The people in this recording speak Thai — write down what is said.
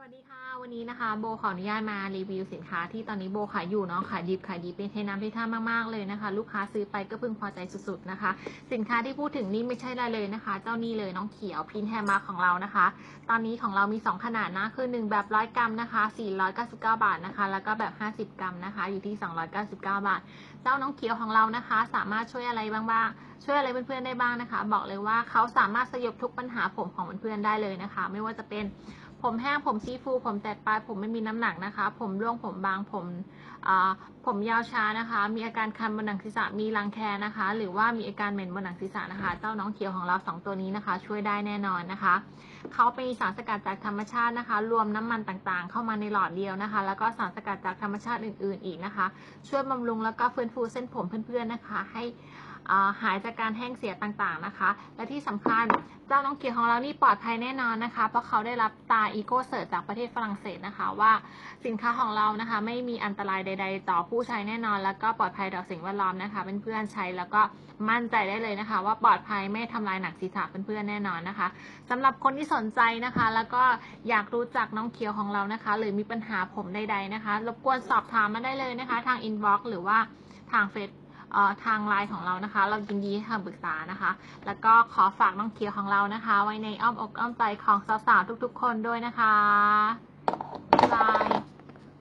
สวัสดีค่ะ วันนี้นะคะโบขออนุญาตมารีวิวสินค้าที่ตอนนี้โบขายอยู่เนาะขายดิบขายดีเป็นเทน้ำเทท่ามากๆเลยนะคะ ลูกค้าซื้อไปก็พึงพอใจสุดๆนะคะ สินค้าที่พูดถึงนี่ไม่ใช่อะไรเลยนะคะ เจ้านี่เลยน้องเขียวพินแฮมมาของเรานะคะ ตอนนี้ของเรามี 2 ขนาดนะคือ 1 แบบร้อยกรัมนะคะ499 บาทนะคะ แล้วก็แบบ 50 กรัมนะคะ อยู่ที่ 299 บาท เจ้าน้องเขียวของเรานะคะ สามารถช่วยอะไรบ้างๆช่วยอะไรเพื่อนๆได้บ้างนะคะ บอกเลยว่าเขาสามารถสยบทุกปัญหาผมของเพื่อนๆได้เลยนะคะ ไม่ว่าจะเป็น ผมแห้งผมซีฟู ผมแตกปลายผมไม่มีน้ำหนักนะคะ ผมร่วงผมบางผมอ่าผมยาวช้านะคะ มีอาการคันบนหนังศีรษะมีรังแคนะคะ หรือว่ามีอาการเหม็นบนหนังศีรษะนะคะ เจ้าน้องเขียวของเราสองตัวนี้นะคะ ช่วยได้แน่นอนนะคะเขาเป็นสารสกัดจากธรรมชาตินะคะ รวมน้ำมันต่างๆ เข้ามาในหลอดเดียวนะคะ แล้วก็สารสกัดจากธรรมชาติอื่น ๆ อีกนะคะ ช่วยบำรุงแล้วก็ฟื้นฟูเส้นผมเพื่อนๆนะคะ ให้ หายจากการแห้งเสียต่างๆนะคะ และที่สำคัญเจ้าน้องเขียวของเรานี่ปลอดภัยแน่นอนนะคะ เพราะเขาได้รับตาอีโคเซิร์จากประเทศฝรั่งเศสนะคะ ว่าสินค้าของเรานะคะ ไม่มีอันตรายใด ๆ ต่อผู้ใช้แน่นอน แล้วก็ปลอดภัยต่อสิ่งแวดล้อมนะคะเพื่อนๆใช้แล้วก็มั่นใจได้เลยนะคะ ว่าปลอดภัยไม่ทำลายหนังศีรษะเพื่อนๆแน่นอนนะคะสำหรับคนที่สนใจนะคะ แล้วก็อยากรู้จักน้องเขียวของเรานะคะ หรือมีปัญหาผมใดๆนะคะรบกวนสอบถามมาได้เลยนะคะ ทางอินบ็อกซ์หรือว่าทางเฟซ ทางไลน์ของเรานะคะ เรายินดีให้คำปรึกษานะคะ แล้วก็ขอฝากน้องเขียวของเรานะคะ ไว้ในอ้อมอกอ้อมใจของสาวๆทุกๆ คนด้วยนะคะบ๊ายบาย